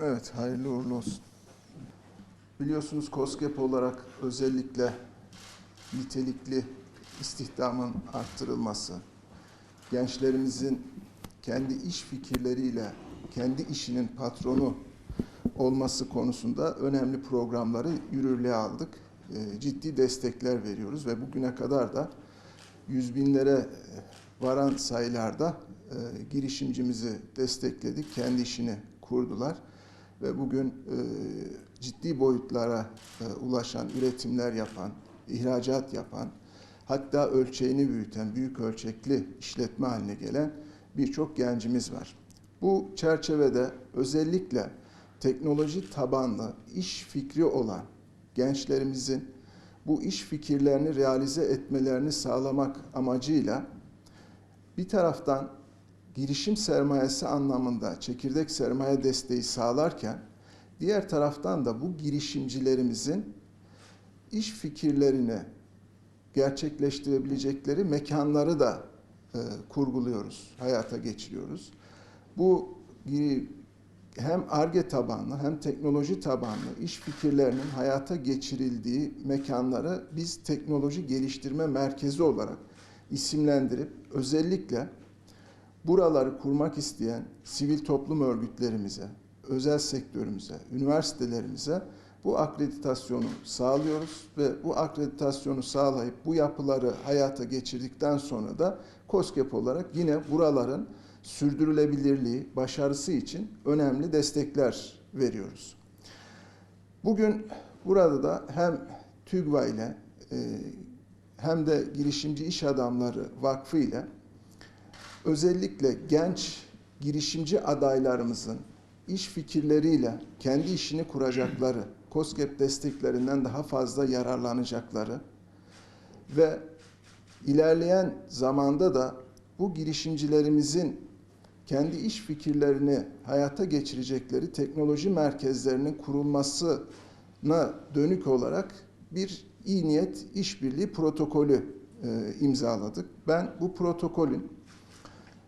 Evet, hayırlı uğurlu olsun. Biliyorsunuz COSGAP olarak özellikle nitelikli istihdamın arttırılması, gençlerimizin kendi iş fikirleriyle kendi işinin patronu olması konusunda önemli programları yürürlüğe aldık. E, Ciddi destekler veriyoruz ve bugüne kadar da yüz binlere varan sayılarda e, girişimcimizi destekledik. Kendi işini kurdular ve bugün e, ciddi boyutlara e, ulaşan, üretimler yapan, ihracat yapan, hatta ölçeğini büyüten, büyük ölçekli işletme haline gelen birçok gencimiz var. Bu çerçevede özellikle teknoloji tabanlı iş fikri olan gençlerimizin bu iş fikirlerini realize etmelerini sağlamak amacıyla bir taraftan girişim sermayesi anlamında çekirdek sermaye desteği sağlarken diğer taraftan da bu girişimcilerimizin iş fikirlerini gerçekleştirebilecekleri mekanları da e, kurguluyoruz, hayata geçiriyoruz. Bu hem ARGE tabanlı hem teknoloji tabanlı iş fikirlerinin hayata geçirildiği mekanları biz teknoloji geliştirme merkezi olarak isimlendirip özellikle buraları kurmak isteyen sivil toplum örgütlerimize, özel sektörümüze, üniversitelerimize bu akreditasyonu sağlıyoruz ve bu akreditasyonu sağlayıp bu yapıları hayata geçirdikten sonra da COSGAP olarak yine buraların sürdürülebilirliği, başarısı için önemli destekler veriyoruz. Bugün burada da hem TÜGVA ile e, hem de Girişimci İş Adamları Vakfı ile özellikle genç girişimci adaylarımızın iş fikirleriyle kendi işini kuracakları, COSGAP desteklerinden daha fazla yararlanacakları ve ilerleyen zamanda da bu girişimcilerimizin kendi iş fikirlerini hayata geçirecekleri teknoloji merkezlerinin kurulmasına dönük olarak bir iyi niyet işbirliği protokolü e, imzaladık. Ben bu protokolün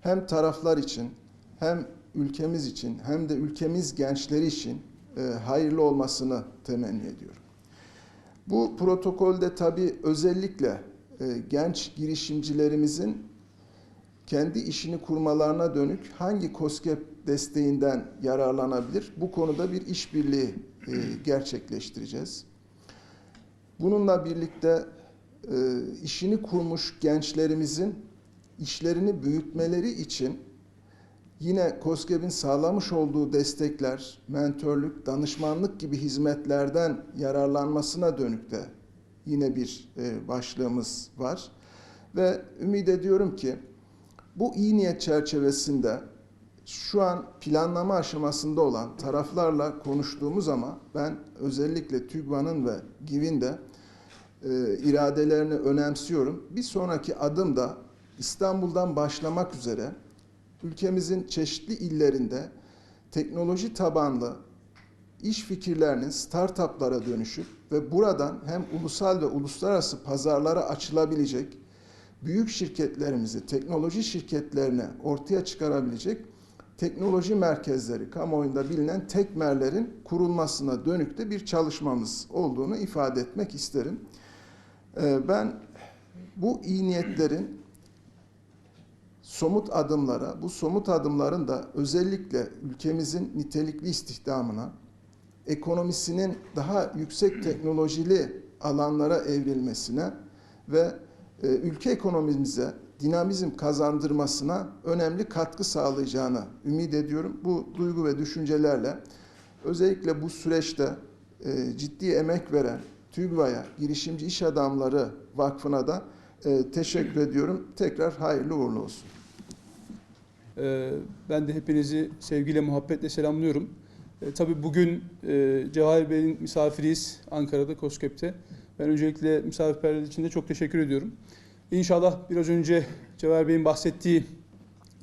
hem taraflar için hem ülkemiz için hem de ülkemiz gençleri için e, hayırlı olmasını temenni ediyorum. Bu protokolde tabii özellikle e, genç girişimcilerimizin kendi işini kurmalarına dönük hangi COSGAP desteğinden yararlanabilir? Bu konuda bir işbirliği e, gerçekleştireceğiz. Bununla birlikte e, işini kurmuş gençlerimizin işlerini büyütmeleri için yine COSGAP'in sağlamış olduğu destekler, mentörlük, danışmanlık gibi hizmetlerden yararlanmasına dönük de yine bir e, başlığımız var. Ve ümit ediyorum ki bu iyi niyet çerçevesinde şu an planlama aşamasında olan taraflarla konuştuğumuz ama ben özellikle TÜGVA'nın ve GİV'in de e, iradelerini önemsiyorum. Bir sonraki adım da İstanbul'dan başlamak üzere ülkemizin çeşitli illerinde teknoloji tabanlı iş fikirlerinin startuplara dönüşüp ve buradan hem ulusal ve uluslararası pazarlara açılabilecek büyük şirketlerimizi, teknoloji şirketlerini ortaya çıkarabilecek teknoloji merkezleri, kamuoyunda bilinen tekmerlerin kurulmasına dönük de bir çalışmamız olduğunu ifade etmek isterim. Ee, Ben bu iyi niyetlerin somut adımlara, bu somut adımların da özellikle ülkemizin nitelikli istihdamına, ekonomisinin daha yüksek teknolojili alanlara evrilmesine ve e, ülke ekonomimize dinamizm kazandırmasına önemli katkı sağlayacağını ümit ediyorum. Bu duygu ve düşüncelerle özellikle bu süreçte e, ciddi emek veren TÜGVA'ya, Girişimci İş Adamları Vakfı'na da e, teşekkür ediyorum. Tekrar hayırlı uğurlu olsun. Ee, Ben de hepinizi sevgiyle, muhabbetle selamlıyorum. E, tabii bugün e, Cevahir Bey'in misafiriyiz Ankara'da, COSGAP'te. Ben öncelikle misafirperverlik için de çok teşekkür ediyorum. İnşallah biraz önce Cevahir Bey'in bahsettiği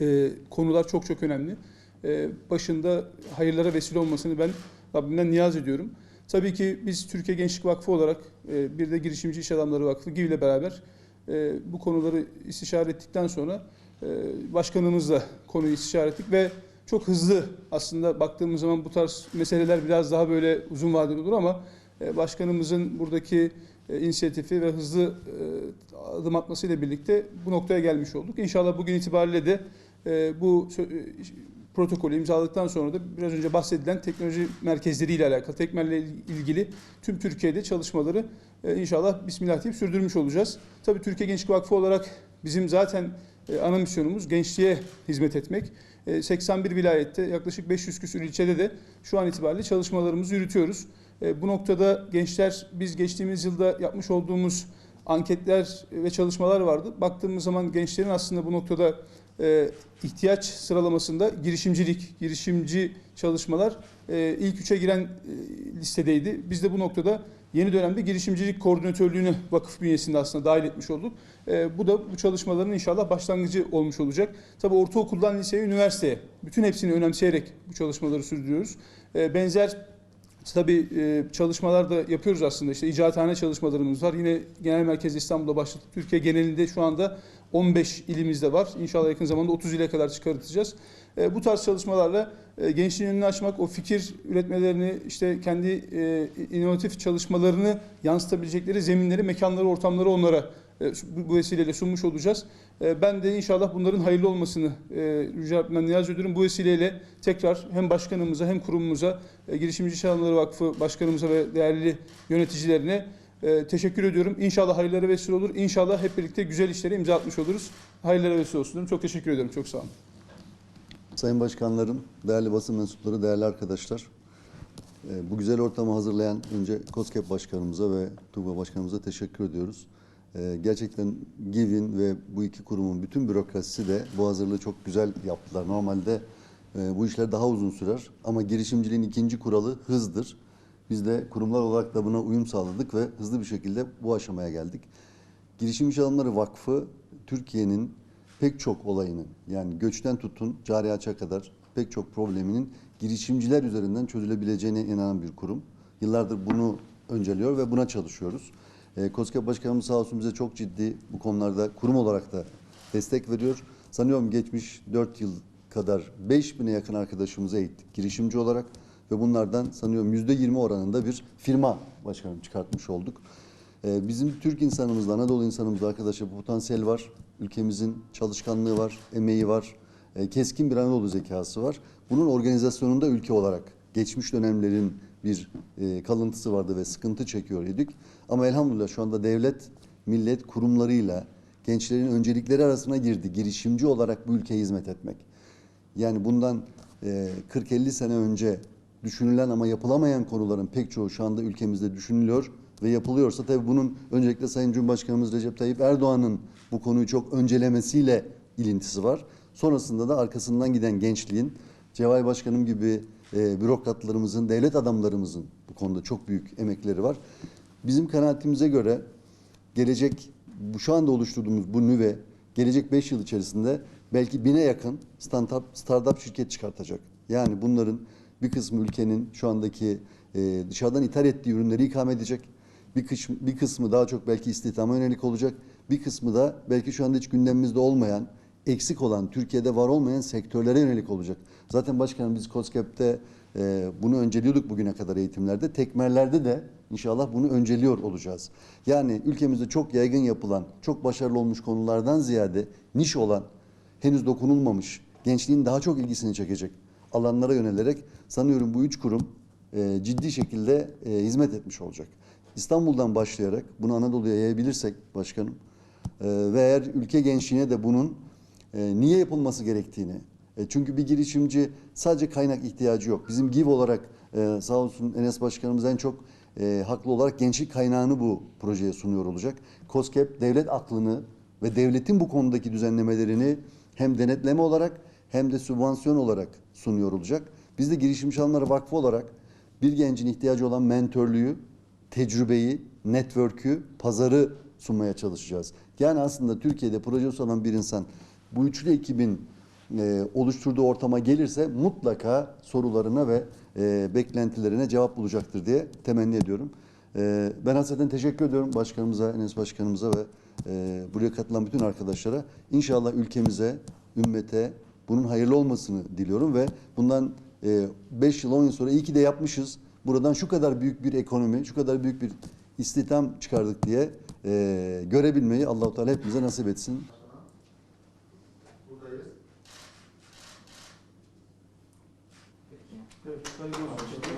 e, konular çok çok önemli. E, başında hayırlara vesile olmasını ben Rabbimden niyaz ediyorum. Tabii ki biz Türkiye Gençlik Vakfı olarak e, bir de Girişimci İş Adamları Vakfı gibi ile beraber bu konuları istişare ettikten sonra başkanımızla konuyu istişare ettik ve çok hızlı aslında baktığımız zaman bu tarz meseleler biraz daha böyle uzun vadeli olur ama e, başkanımızın buradaki e, inisiyatifi ve hızlı e, adım atmasıyla birlikte bu noktaya gelmiş olduk. İnşallah bugün itibariyle de bu protokolü imzaladıktan sonra da biraz önce bahsedilen teknoloji merkezleriyle alakalı, tekmerle ilgili tüm Türkiye'de çalışmaları inşallah Bismillah deyip sürdürmüş olacağız. Tabii Türkiye Gençlik Vakfı olarak bizim zaten ana misyonumuz gençliğe hizmet etmek. E, 81 vilayette yaklaşık 500 küsur ilçede de şu an itibariyle çalışmalarımızı yürütüyoruz. E, Bu noktada gençler biz geçtiğimiz yılda yapmış olduğumuz anketler ve çalışmalar vardı. Baktığımız zaman gençlerin aslında bu noktada e, ihtiyaç sıralamasında girişimcilik, girişimci çalışmalar e, ilk üçe giren e, listedeydi. Biz de bu noktada yeni dönemde girişimcilik koordinatörlüğünü vakıf bünyesinde aslında dahil etmiş olduk. E, bu da bu çalışmaların inşallah başlangıcı olmuş olacak. Tabii ortaokuldan liseye, üniversiteye bütün hepsini önemseyerek bu çalışmaları sürdürüyoruz. E, benzer Tabii e, çalışmalar da yapıyoruz aslında. İşte icraathane çalışmalarımız var. Yine genel merkez İstanbul'da başladık. Türkiye genelinde şu anda 15 ilimizde var. İnşallah yakın zamanda 30 ile kadar çıkartacağız. E, bu tarz çalışmalarla e, gençliğin önünü açmak, o fikir üretmelerini, işte kendi inovatif çalışmalarını yansıtabilecekleri zeminleri, mekanları, ortamları onlara bu, bu vesileyle sunmuş olacağız. E, ben de inşallah bunların hayırlı olmasını e, rica etmem, niyaz ediyorum. Bu vesileyle tekrar hem başkanımıza hem kurumumuza, e, Girişimci Çalışmaları Vakfı başkanımıza ve değerli yöneticilerine e, teşekkür ediyorum. İnşallah hayırlara vesile olur. İnşallah hep birlikte güzel işlere imza atmış oluruz. Hayırlara vesile olsun. Çok teşekkür ediyorum. Çok sağ olun. Sayın Başkanlarım, değerli basın mensupları, değerli arkadaşlar. e, Bu güzel ortamı hazırlayan önce COSGAP Başkanımıza ve TUGVA Başkanımıza teşekkür ediyoruz. E, Gerçekten GİV'in ve bu iki kurumun bütün bürokrasisi de bu hazırlığı çok güzel yaptılar. Normalde e, bu işler daha uzun sürer ama girişimciliğin ikinci kuralı hızdır. Biz de kurumlar olarak da buna uyum sağladık ve hızlı bir şekilde bu aşamaya geldik. Girişimci Alımları Vakfı Türkiye'nin pek çok olayının yani göçten tutun cari açığa kadar pek çok probleminin girişimciler üzerinden çözülebileceğine inanan bir kurum. Yıllardır bunu önceliyor ve buna çalışıyoruz. E, KOSGEB Başkanımız sağ olsun bize çok ciddi bu konularda kurum olarak da destek veriyor. Sanıyorum geçmiş 4 yıl kadar 5000'e yakın arkadaşımızı eğittik girişimci olarak ve bunlardan sanıyorum %20 oranında bir firma başkanım çıkartmış olduk. Ee, Bizim Türk insanımızda, Anadolu insanımızda arkadaşlar bu potansiyel var. Ülkemizin çalışkanlığı var, emeği var, e, keskin bir Anadolu zekası var. Bunun organizasyonunda ülke olarak geçmiş dönemlerin bir e, kalıntısı vardı ve sıkıntı çekiyor idik. Ama elhamdülillah şu anda devlet, millet kurumlarıyla gençlerin öncelikleri arasına girdi. Girişimci olarak bu ülkeye hizmet etmek. Yani bundan e, 40-50 sene önce düşünülen ama yapılamayan konuların pek çoğu şu anda ülkemizde düşünülüyor ve yapılıyorsa tabii bunun öncelikle Sayın Cumhurbaşkanımız Recep Tayyip Erdoğan'ın bu konuyu çok öncelemesiyle ilintisi var. Sonrasında da arkasından giden gençliğin, Cevay Başkanım gibi e, bürokratlarımızın, devlet adamlarımızın bu konuda çok büyük emekleri var. Bizim kanaatimize göre gelecek bu şu anda oluşturduğumuz bu nüve gelecek 5 yıl içerisinde belki bine yakın startup, startup şirket çıkartacak. Yani bunların bir kısmı ülkenin şu andaki e, dışarıdan ithal ettiği ürünleri ikame edecek. Bir, kış, bir kısmı daha çok belki istihdama yönelik olacak. Bir kısmı da belki şu anda hiç gündemimizde olmayan, eksik olan, Türkiye'de var olmayan sektörlere yönelik olacak. Zaten başkanım biz COSGAP'te e, bunu önceliyorduk bugüne kadar eğitimlerde. Tekmerlerde de inşallah bunu önceliyor olacağız. Yani ülkemizde çok yaygın yapılan, çok başarılı olmuş konulardan ziyade niş olan, henüz dokunulmamış, gençliğin daha çok ilgisini çekecek alanlara yönelerek sanıyorum bu üç kurum e, ciddi şekilde e, hizmet etmiş olacak. İstanbul'dan başlayarak bunu Anadolu'ya yayabilirsek başkanım e, ve eğer ülke gençliğine de bunun e, niye yapılması gerektiğini e, çünkü bir girişimci sadece kaynak ihtiyacı yok. Bizim GİV olarak e, sağ olsun Enes Başkanımız en çok haklı olarak gençlik kaynağını bu projeye sunuyor olacak. COSGAP devlet aklını ve devletin bu konudaki düzenlemelerini hem denetleme olarak hem de sübvansiyon olarak sunuyor olacak. Biz de Girişimci Alımları Vakfı olarak bir gencin ihtiyacı olan mentörlüğü, tecrübeyi, network'ü, pazarı sunmaya çalışacağız. Yani aslında Türkiye'de projesi olan bir insan bu üçlü ekibin e, oluşturduğu ortama gelirse mutlaka sorularına ve e, beklentilerine cevap bulacaktır diye temenni ediyorum. E, ben hasreten teşekkür ediyorum başkanımıza, Enes Başkanımıza ve e, buraya katılan bütün arkadaşlara. İnşallah ülkemize, ümmete bunun hayırlı olmasını diliyorum ve bundan 5 yıl 10 yıl sonra iyi ki de yapmışız. Buradan şu kadar büyük bir ekonomi, şu kadar büyük bir istihdam çıkardık diye e, görebilmeyi Allahu Teala hepimize nasip etsin. Evet, hayırlı olsun.